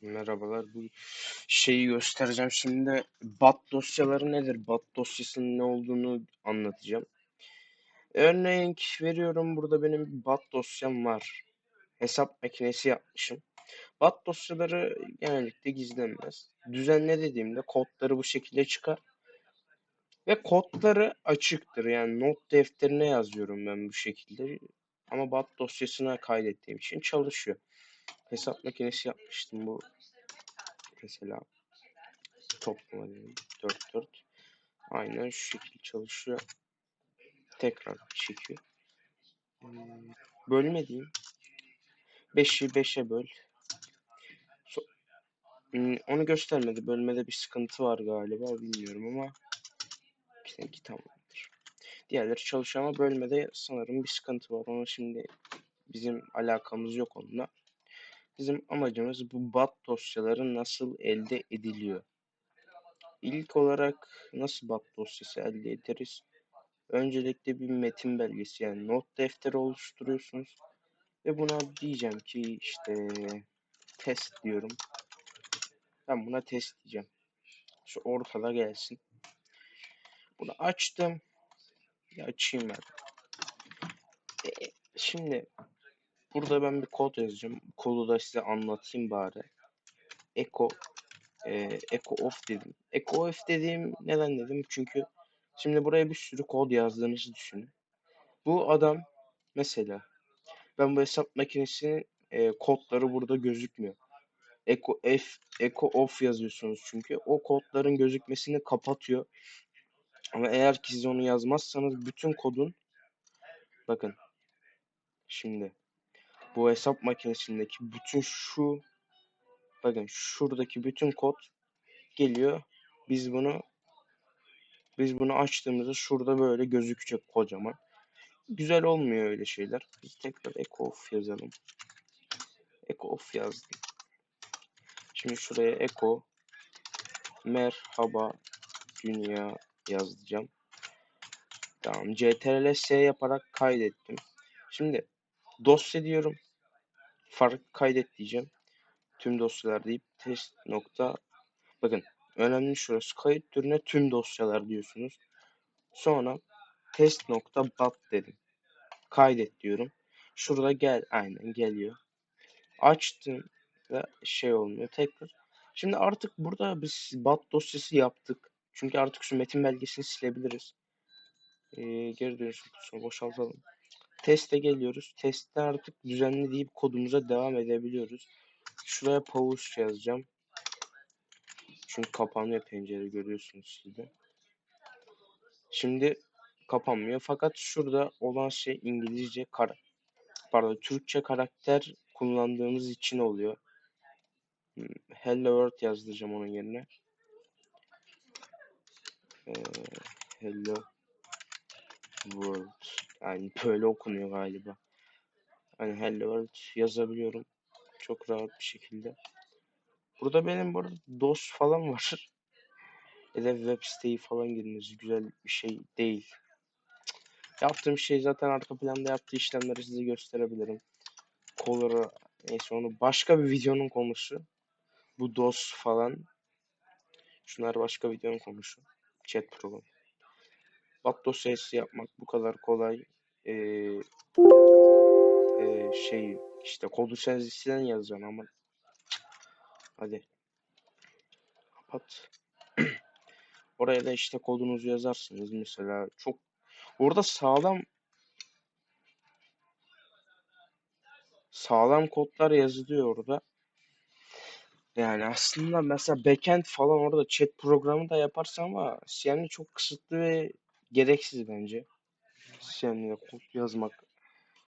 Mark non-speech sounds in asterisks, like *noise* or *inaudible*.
Merhabalar. Bu şeyi göstereceğim şimdi. BAT dosyaları nedir? BAT dosyasının ne olduğunu anlatacağım. Örneğin veriyorum burada benim BAT dosyam var. Hesap makinesi yapmışım. BAT dosyaları genellikle gizlenmez. Düzenle dediğimde kodları bu şekilde çıkar. Ve kodları açıktır. Yani not defterine yazıyorum ben bu şekilde. Ama BAT dosyasına kaydettiğim için çalışıyor. Hesap makinesi yapmıştım bu. Mesela toplama diyelim 4 4 aynen şu şekilde çalışıyor. Tekrar çekiyor. Hmm, bölme diyeyim 5'i 5'e böl Hmm, onu göstermedi. Bölmede bir sıkıntı var galiba bilmiyorum ama ki tamamdır. Diğerleri çalışıyor ama bölmede sanırım bir sıkıntı var. Onu şimdi bizim alakamız yok onunla bizim amacımız bu bat dosyaları nasıl elde ediliyor İlk olarak nasıl BAT dosyası elde ederiz? Öncelikle bir metin belgesi yani not defteri oluşturuyorsunuz. Ve buna diyeceğim ki işte test diyorum. Ben buna test diyeceğim. Şu ortada gelsin. Bunu açtım. Ya açayım ben. E, şimdi burada ben bir kod yazacağım. Kodu da size anlatayım bari. Echo e, echo off dedim. Echo off dediğim neden dedim? Çünkü şimdi buraya bir sürü kod yazdığınızı düşünün. Bu adam mesela ben bu hesap makinesinin e, kodları burada gözükmüyor. Echo F, Echo off yazıyorsunuz çünkü o kodların gözükmesini kapatıyor. Ama eğer ki siz onu yazmazsanız bütün kodun bakın şimdi bu hesap makinesindeki bütün şu bakın şuradaki bütün kod geliyor. Biz bunu biz bunu açtığımızda şurada böyle gözükecek kocaman. Güzel olmuyor öyle şeyler. Biz tekrar echo off yazalım. Echo off yazdım. Şimdi şuraya echo merhaba dünya yazacağım. Tamam. CTRL S yaparak kaydettim. Şimdi dosya diyorum. Fark kaydet diyeceğim. Tüm dosyalar deyip test nokta bakın önemli şurası kayıt türüne tüm dosyalar diyorsunuz. Sonra test nokta bat dedim. Kaydet diyorum. Şurada gel aynen geliyor. Açtım ve şey olmuyor tekrar. Şimdi artık burada biz bat dosyası yaptık. Çünkü artık şu metin belgesini silebiliriz. Ee, geri dönüşüm kutusunu boşaltalım. Teste geliyoruz. Testte artık düzenli deyip kodumuza devam edebiliyoruz. Şuraya pause yazacağım. Çünkü kapanıyor pencere görüyorsunuz siz de. Şimdi kapanmıyor. Fakat şurada olan şey İngilizce kara pardon Türkçe karakter kullandığımız için oluyor. Hmm, Hello World yazdıracağım onun yerine. Ee, hello World. Yani *laughs* böyle okunuyor galiba. Hani Hello World yazabiliyorum. Çok rahat bir şekilde. Burada benim burada DOS falan var. *laughs* Ya da web siteyi falan girmesi güzel bir şey değil. Yaptığım şey zaten arka planda yaptığı işlemleri size gösterebilirim. Color'ı neyse onu başka bir videonun konusu. Bu DOS falan. Şunlar başka videonun konusu. Chat program. Bat dosyası yapmak bu kadar kolay. Ee, ee, şey işte kodu sen yazacaksın ama. Hadi. Kapat. *clears throat* Oraya da işte kodunuzu yazarsınız mesela. Çok Orada sağlam sağlam kodlar yazılıyor orada. Yani aslında mesela backend falan orada chat programı da yaparsan ama yani çok kısıtlı ve gereksiz bence. Kod yazmak